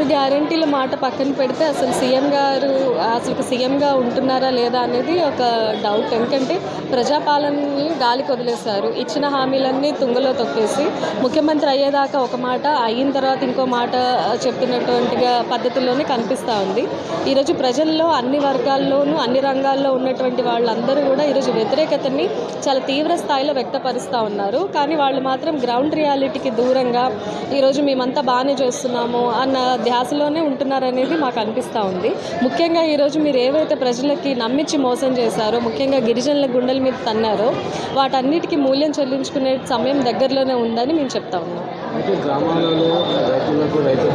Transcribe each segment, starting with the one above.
ఆరు గ్యారంటీల మాట పక్కన పెడితే అసలు సీఎం గారు అసలు సీఎంగా ఉంటున్నారా లేదా అనేది ఒక డౌట్ ఎందుకంటే ప్రజాపాలనని గాలికి వదిలేశారు ఇచ్చిన హామీలన్నీ తుంగలో తొక్కేసి ముఖ్యమంత్రి అయ్యేదాకా ఒక మాట అయిన తర్వాత ఇంకో మాట చెప్తున్నటువంటిగా పద్ధతిలోనే కనిపిస్తూ ఉంది. ఈరోజు ప్రజల్లో అన్ని వర్గాల్లోనూ అన్ని రంగాల్లో ఉన్నటువంటి వాళ్ళందరూ కూడా ఈరోజు వ్యతిరేకతని చాలా తీవ్ర స్థాయిలో వ్యక్తపరుస్తూ ఉన్నారు. కానీ వాళ్ళు మాత్రం గ్రౌండ్ రియాలిటీకి దూరంగా ఈరోజు మేమంతా బాగానే చేస్తున్నాము అన్న ధ్యాసలోనే ఉంటున్నారనేది మాకు అనిపిస్తూ ఉంది. ముఖ్యంగా ఈరోజు మీరు ఏవైతే ప్రజలకి నమ్మించి మోసం చేశారో ముఖ్యంగా గిరిజనుల గుండెల మీద తన్నారో వాటన్నిటికీ మూల్యం చెల్లించుకునే సమయం దగ్గరలోనే ఉందని మేము చెప్తా ఉన్నాం. అయితే గ్రామాలలో రైతులకు రైతు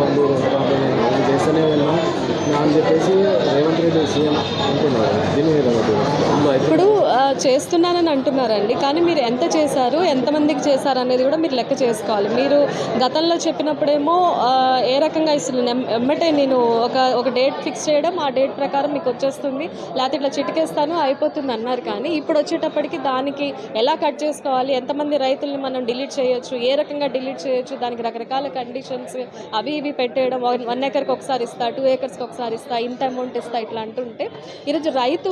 చేస్తూనే ఉన్నాం. అని చెప్పేసి రేవంత్ రెడ్డి సీఎం అంటున్నారు దీని మీద ఇప్పుడు చేస్తున్నానని అంటున్నారండి. కానీ మీరు ఎంత చేశారు ఎంతమందికి చేశారు అనేది కూడా మీరు లెక్క చేసుకోవాలి. మీరు గతంలో చెప్పినప్పుడేమో ఏ రకంగా ఇస్తుంది ఎమ్మటే నేను ఒక ఒక డేట్ ఫిక్స్ చేయడం ఆ డేట్ ప్రకారం మీకు వచ్చేస్తుంది. లేకపోతే ఇట్లా చిటికేస్తాను అయిపోతుంది అన్నారు కానీ ఇప్పుడు వచ్చేటప్పటికి దానికి ఎలా కట్ చేసుకోవాలి ఎంతమంది రైతుల్ని మనం డిలీట్ చేయొచ్చు ఏ రకంగా డిలీట్ చేయొచ్చు దానికి రకరకాల కండిషన్స్ అవి ఇవి పెట్టేయడం వన్- వన్ ఎకర్కి ఒకసారి ఇస్తా టూ ఏకర్స్కి ఒకసారి ఇస్తా ఇంత అమౌంట్ ఇస్తా ఇట్లా అంటుంటే ఈరోజు రైతు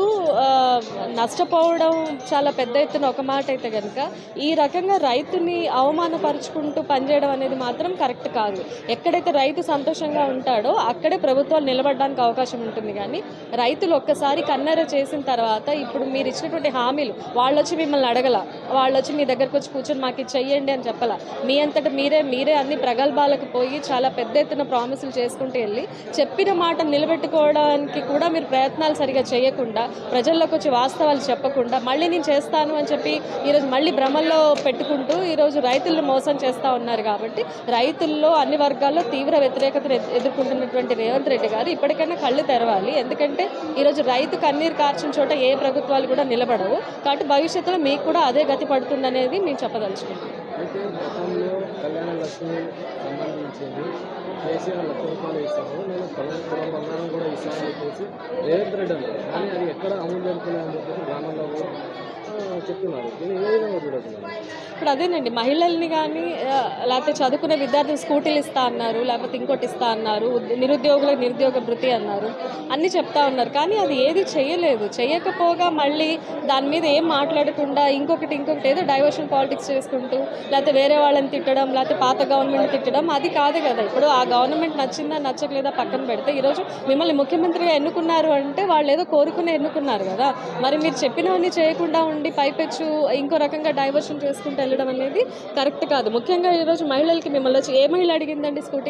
నష్టపోవడం చాలా పెద్ద ఎత్తున ఒక మాట అయితే కనుక ఈ రకంగా రైతుని అవమానపరుచుకుంటూ పనిచేయడం అనేది మాత్రం కరెక్ట్ కాదు. ఎక్కడైతే రైతు సంతోషంగా ఉంటాడో అక్కడే ప్రభుత్వాలు నిలబడడానికి అవకాశం ఉంటుంది కానీ రైతులు ఒక్కసారి కన్నెర చేసిన తర్వాత ఇప్పుడు మీరు ఇచ్చినటువంటి హామీలు వాళ్ళు వచ్చి మిమ్మల్ని అడగల వాళ్ళు వచ్చి మీ దగ్గరకు వచ్చి కూర్చొని మాకు ఇది చెయ్యండి అని చెప్పాల. మీ అంతటా మీరే మీరే అన్ని ప్రగల్భాలకు పోయి చాలా పెద్ద ఎత్తున ప్రామిసులు చేసుకుంటూ వెళ్ళి చెప్పిన మాట నిలబెట్టుకోవడానికి కూడా మీరు ప్రయత్నాలు సరిగా చేయకుండా ప్రజల్లోకి వచ్చి వాస్తవాలు చెప్పకుండా మళ్ళీ నేను చేస్తాను అని చెప్పి ఈరోజు మళ్ళీ భ్రమల్లో పెట్టుకుంటూ ఈరోజు రైతులను మోసం చేస్తూ ఉన్నారు కాబట్టి రైతుల్లో అన్ని వర్గాల్లో తీవ్ర వ్యతిరేకతను ఎదుర్కొంటున్నటువంటి రేవంత్ రెడ్డి గారు ఇప్పటికైనా కళ్ళు తెరవాలి. ఎందుకంటే ఈరోజు రైతు కన్నీరు కార్చిన చోట ఏ ప్రభుత్వాలు కూడా నిలబడవు. కాబట్టి భవిష్యత్తులో మీకు కూడా అదే గతి పడుతుందనేది మేము చెప్పదలుచుకుంటాం అయితే గతంలో కళ్యాణ లక్ష్మి సంబంధించింది కేసీఆర్ లక్ష రూపాయలు ఇస్తాము నేను పొలం పొలం బంగారం కూడా ఇస్తానని చెప్పేసి రేవంత్ రెడ్డి అన్నారు. కానీ అది ఎక్కడ అమలు జరుగుతున్నాయని చెప్పేసి గ్రామాల్లో కూడా ఆ, చెప్తున్నారు ఇప్పుడు అదేనండి మహిళల్ని కానీ లేకపోతే చదువుకునే విద్యార్థులు స్కూటీలు ఇస్తా అన్నారు లేకపోతే ఇంకోటి ఇస్తా అన్నారు నిరుద్యోగుల నిరుద్యోగులకు నిరుద్యోగ భృతి అన్నారు అన్నీ చెప్తా ఉన్నారు. కానీ అది ఏది చేయలేదు. చేయకపోగా మళ్ళీ దాని మీద ఏం మాట్లాడకుండా ఇంకొకటి ఇంకొకటి ఏదో డైవర్షన్ పాలిటిక్స్ చేసుకుంటూ లేకపోతే వేరే వాళ్ళని తిట్టడం లేకపోతే పాత గవర్నమెంట్ తిట్టడం అది కాదు కదా. ఇప్పుడు ఆ గవర్నమెంట్ నచ్చిందా నచ్చట్లేదా పక్కన పెడితే ఈరోజు మిమ్మల్ని ముఖ్యమంత్రిగా ఎన్నుకున్నారు అంటే వాళ్ళు ఏదో కోరుకుని ఎన్నుకున్నారు కదా. మరి మీరు చెప్పినవన్నీ చేయకుండా ఉండి చెప్పొచ్చు ఇంకో రకంగా డైవర్షన్ చేసుకుంటూ వెళ్ళడం అనేది కరెక్ట్ కాదు. ముఖ్యంగా ఈరోజు మహిళలకి మిమ్మల్ని వచ్చి ఏ మహిళ అడిగిందండి స్కూటీ